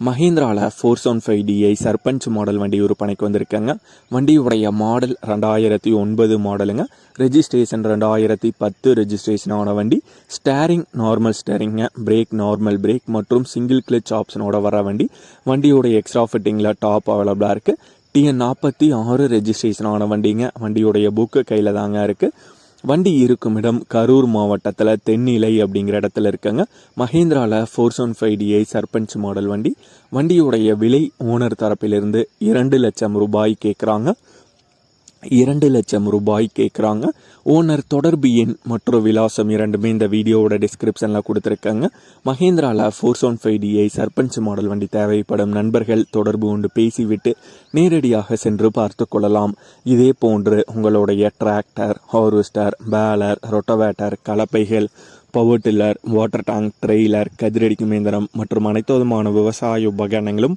மஹிந்திராவில் four seven five DI Sarpanch model வண்டி விற்பனைக்கு வந்திருக்காங்க. வண்டியுடைய மாடல் ரெண்டாயிரத்தி ஒன்பது மாடலுங்க ரெஜிஸ்ட்ரேஷன் ரெண்டாயிரத்தி பத்து ரெஜிஸ்ட்ரேஷன் ஆன வண்டி. ஸ்டேரிங் நார்மல் ஸ்டேரிங்க பிரேக் நார்மல் பிரேக் மற்றும் சிங்கிள் கிளச் ஆப்ஷனோட வர வண்டி. வண்டியோடைய எக்ஸ்ட்ரா ஃபிட்டிங்கில் டாப் அவைலபிளாக இருக்குது டிஎன் நாற்பத்தி ஆறு ரெஜிஸ்ட்ரேஷன் ஆன வண்டிங்க. வண்டியுடைய புக்கு கையில் தாங்க இருக்குது வண்டி இருக்கும் இடம் கரூர் மாவட்டத்தில் தென்னிலை அப்படிங்கிற இடத்துல இருக்காங்க. மஹேந்திராவில் four seven five DI Sarpanch model வண்டி. வண்டியுடைய விலை ஓனர் தரப்பிலிருந்து இரண்டு லட்சம் ரூபாய் கேட்குறாங்க இரண்டு லட்சம் ரூபாய் கேட்குறாங்க ஓனர் தொடர்பு எண் மற்றும் விலாசம் இரண்டுமே இந்த வீடியோவோட டிஸ்கிரிப்ஷனில் கொடுத்துருக்காங்க. மஹேந்திராவில் four seven five DI Sarpanch model வண்டி தேவைப்படும் நண்பர்கள் தொடர்பு கொண்டு பேசிவிட்டு நேரடியாக சென்று பார்த்து கொள்ளலாம். இதே போன்று உங்களுடைய tractor harvester baler rotavator கலப்பைகள் power tiller water tank trailer கதிரடிக்கும் இயந்திரம் மற்றும் அனைத்து விதமான விவசாய உபகரணங்களும்